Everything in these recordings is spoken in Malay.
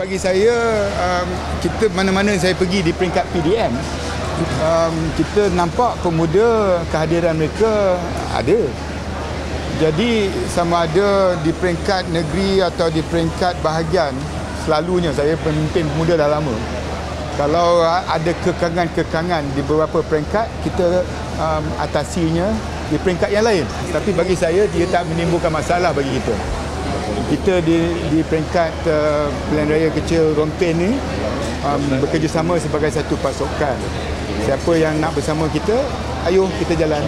bagi saya um, kita mana-mana saya pergi di peringkat PDM um, kita nampak pemuda kehadiran mereka ada. Jadi sama ada di peringkat negeri atau di peringkat bahagian selalunya saya pemimpin pemuda dah lama. Kalau ada kekangan-kekangan di beberapa peringkat kita um, atasinya di peringkat yang lain. Tapi bagi saya dia tak menimbulkan masalah bagi kita kita di di peringkat uh, pilihan raya kecil Rompen ni um, bekerjasama sebagai satu pasukan siapa yang nak bersama kita ayo kita jalan.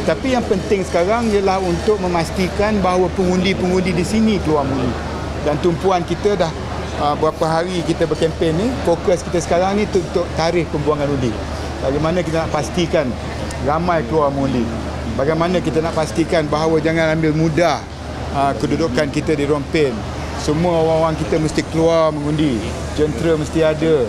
Tetapi yang penting sekarang ialah untuk memastikan bahawa pengundi-pengundi di sini keluar mengundi dan tumpuan kita dah uh, berapa hari kita berkempen ni fokus kita sekarang ni untuk tarikh pembuangan undi. Bagaimana kita nak pastikan ramai keluar mengundi bagaimana kita nak pastikan bahawa jangan ambil mudah uh, kedudukan kita di Rompen. Semua orang-orang kita mesti keluar mengundi. Jentera mesti ada.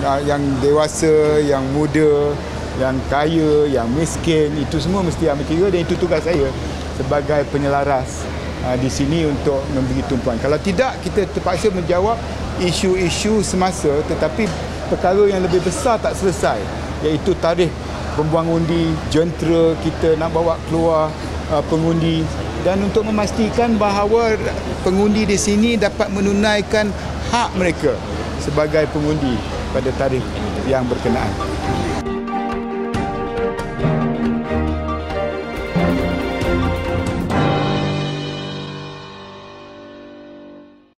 Uh, yang dewasa, yang muda, yang kaya, yang miskin, itu semua mesti ambil kira dan itu tugas saya sebagai penyelaras uh, di sini untuk memberi tumpuan. Kalau tidak, kita terpaksa menjawab isu-isu semasa tetapi perkara yang lebih besar tak selesai iaitu tarikh pembuang undi, jentera kita nak bawa keluar uh, pengundi dan untuk memastikan bahawa pengundi di sini dapat menunaikan hak mereka sebagai pengundi pada tarikh yang berkenaan.